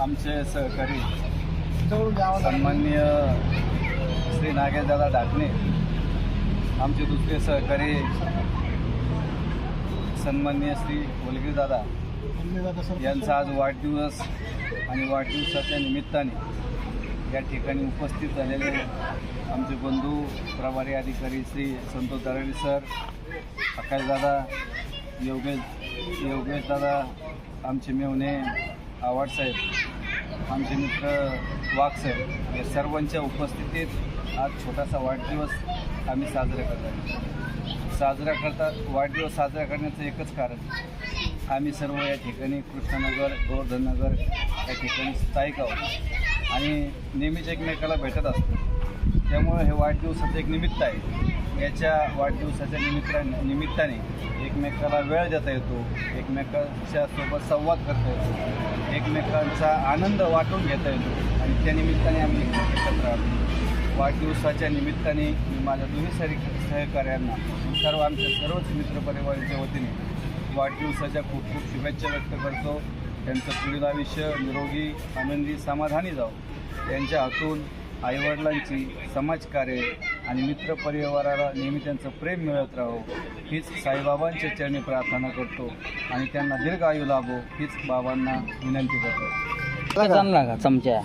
आमचे सहकारी सन्माननीय श्री नागेशदादा डाकणे आमचे दुसरे सहकारी सन्माननीय श्री वलगीरदादा यांचा आज वाढदिवस आणि वाढदिवसाच्या निमित्ताने या ठिकाणी उपस्थित झालेले आमचे बंधू प्रभारी अधिकारी श्री संतोष दराडी सर आकाशदादा योगेश योगेशदादा आमचे मेवणे आवाडसाहेब आमचे मित्र वाघसाहेब या सर्वांच्या उपस्थितीत आज छोटासा वाढदिवस आम्ही साजरा करत साजरा करता वाढदिवस साजरा करण्याचं एकच कारण आम्ही सर्व या ठिकाणी कृष्णनगर गोवर्धननगर या ठिकाणी स्थायिक आहोत. आणि नेहमीच एकमेकाला भेटत असतो. त्यामुळं हे वाढदिवसाचं एक निमित्त आहे. याच्या वाढदिवसाच्या निमित्ता निमित्ताने एकमेकाला वेळ देता येतो. एकमेकांच्या सोबत संवाद करता येतो. एकमेकांचा आनंद वाटून घेता येतो. आणि त्या निमित्ताने आम्ही एकत्र आलो. वाढदिवसाच्या निमित्ताने मी माझ्या दोन्ही सरी सहकार्यांना सर्व आमच्या सर्वच मित्रपरिवाराच्या वतीने वाढदिवसाच्या खूप खूप शुभेच्छा व्यक्त करतो. त्यांचं पुढील आयुष्य निरोगी आनंदी समाधानी जावं. त्यांच्या हातून आईवडिलांची समाजकार्य आणि मित्रपरिवाराला नेहमी त्यांचं प्रेम मिळत राहो. हीच साईबाबांच्या चरणी प्रार्थना करतो आणि त्यांना दीर्घ आयु लाभो हीच बाबांना विनंती करतो. चांगला का चमचा?